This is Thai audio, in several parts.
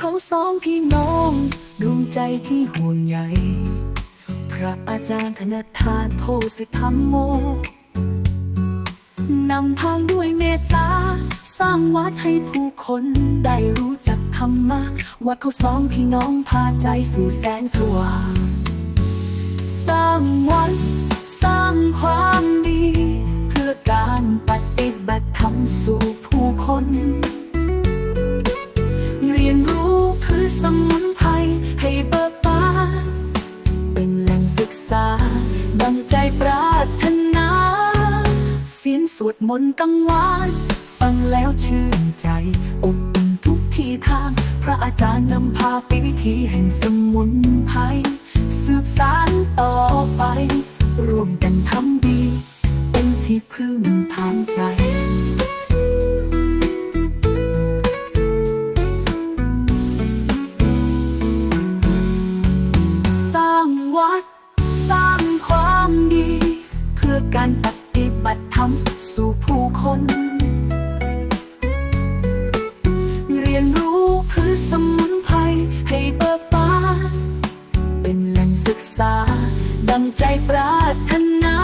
เขาสอนพี่น้องดวงใจที่ห่วงใยพระอาจารย์ธนทานโทสิธรรมโมนำทางด้วยเมตตา สร้างวัดให้ผู้คนได้รู้จักธรรมะ วัดเขาสองพี่น้องพาใจสู่แสงสว่าง สร้างวัด สร้างความดี สวดมนต์กังวาน ฟังแล้วชื่นใจ อบอุ่นทุกที่ทาง พระอาจารย์นำพาไปวิธีแห่งสมุนไพรสืบสานต่อไป ร่วมกันทำดี เป็นที่พึ่งทางใจ ธรรมสู่ผู้คน เรียนรู้พืชสมุนไพรให้เบิกบานเป็นแหล่งศึกษา ดังใจปรารถนา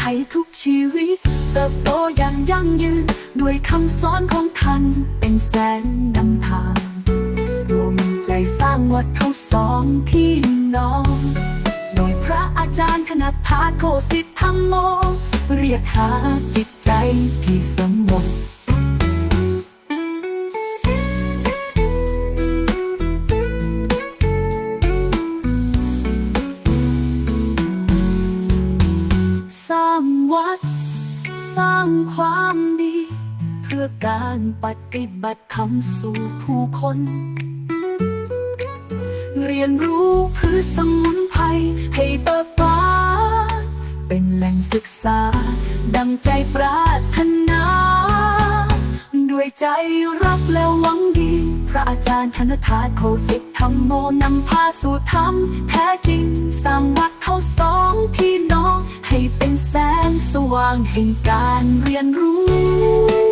ให้ทุกชีวิตเติบโตอย่างยั่งยืน ด้วยคำสอนของท่านเป็นแสงนำทางรวมใจสร้างวัดเขาสองพี่น้อง โดยพระอาจารย์ธนทาโคสิทธรรมโม รียกหาจิตใจที่สมบทสร้างวัด สร้างความดี เพื่อการปฏิบัติธรรมสู่ผู้คน เรียนรู้พืชสมุนไพรให้เบิกบ เป็นแหล่งศึกษา ดังใจปรารถนา ด้วยใจรักและหวังดี พระอาจารย์ธนทาโคสิทธธรรมโมนำพาสู่ธรรม แท้จริงสร้างวัดเขาสองพี่น้อง ให้เป็นแสงสว่างแห่งการเรียนรู้